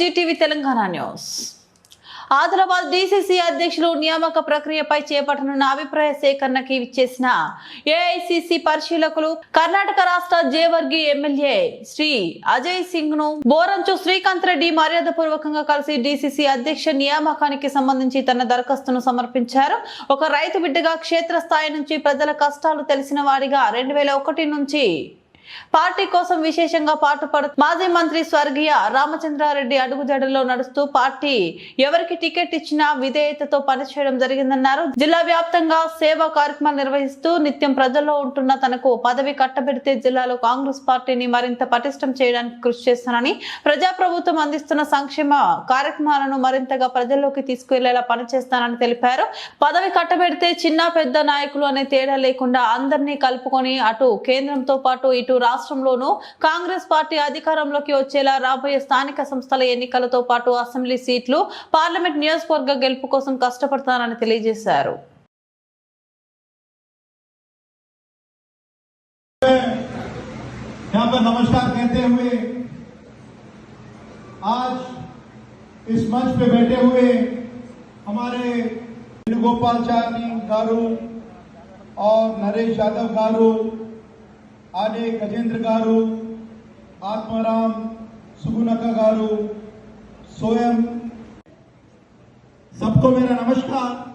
Zee TV Telangana news. Adilabad DCC అధ్యక్షులు నియామక ప్రక్రియపై చేపట్టనున్న అభిప్రాయ సేకరణకి ఇచ్చేసిన ఏఐసిసి పరిశీలకులు కర్ణాటక రాష్ట్ర జేవర్గి ఎమ్మెల్యే శ్రీ అజయ్ సింగ్ను బోరంచు శ్రీకాంత్ రెడ్డి మర్యాదపూర్వకంగా కలిసి డీసీసీ అధ్యక్ష నియామకానికి సంబంధించి తన దరఖాస్తును సమర్పించారు. ఒక రైతు బిడ్డగా క్షేత్రస్థాయి నుంచి ప్రజల కష్టాలు తెలిసిన వాడిగా రెండు వేల ఒకటి నుంచి పార్టీ కోసం విశేషంగా పాటుపడు మాజీ మంత్రి స్వర్గీయ రామచంద్రారెడ్డి అడుగుజాడల్లో నడుస్తూ పార్టీ ఎవరికి టికెట్ ఇచ్చినా విధేయతతో పనిచేయడం జరిగిందన్నారు. జిల్లా వ్యాప్తంగా సేవా కార్యక్రమాలు నిర్వహిస్తూ నిత్యం ప్రజల్లో ఉంటున్న తనకు పదవి కట్టబెడితే జిల్లాలో కాంగ్రెస్ పార్టీని మరింత పటిష్టం చేయడానికి కృషి చేస్తానని ప్రజాప్రభుత్వం అందిస్తున్న సంక్షేమ కార్యక్రమాలను మరింతగా ప్రజల్లోకి తీసుకువెళ్ళేలా పనిచేస్తానని తెలిపారు. పదవి కట్టబెడితే చిన్న పెద్ద నాయకులు అనే తేడా లేకుండా అందరినీ కలుపుకొని అటు కేంద్రంతో పాటు ఇటు రాష్ట్రంలోనూ కాంగ్రెస్ పార్టీ అధికారంలోకి వచ్చేలా రాబోయే స్థానిక సంస్థల ఎన్నికలతో పాటు అసెంబ్లీ సీట్లు పార్లమెంట్ నియోజకవర్గ గెలుపు కోసం కష్టపడతానని తెలియజేశారు यहाँ पर नमस्कार कहते हुए आज इस मंच पे बैठे हुए हमारे वेणुगोपालचारी गारू और नरेश यादव गारू आदि गजेन्द्र गार आत्मारा सुगुनक गारू स्वयं। सबको मेरा नमस्कार।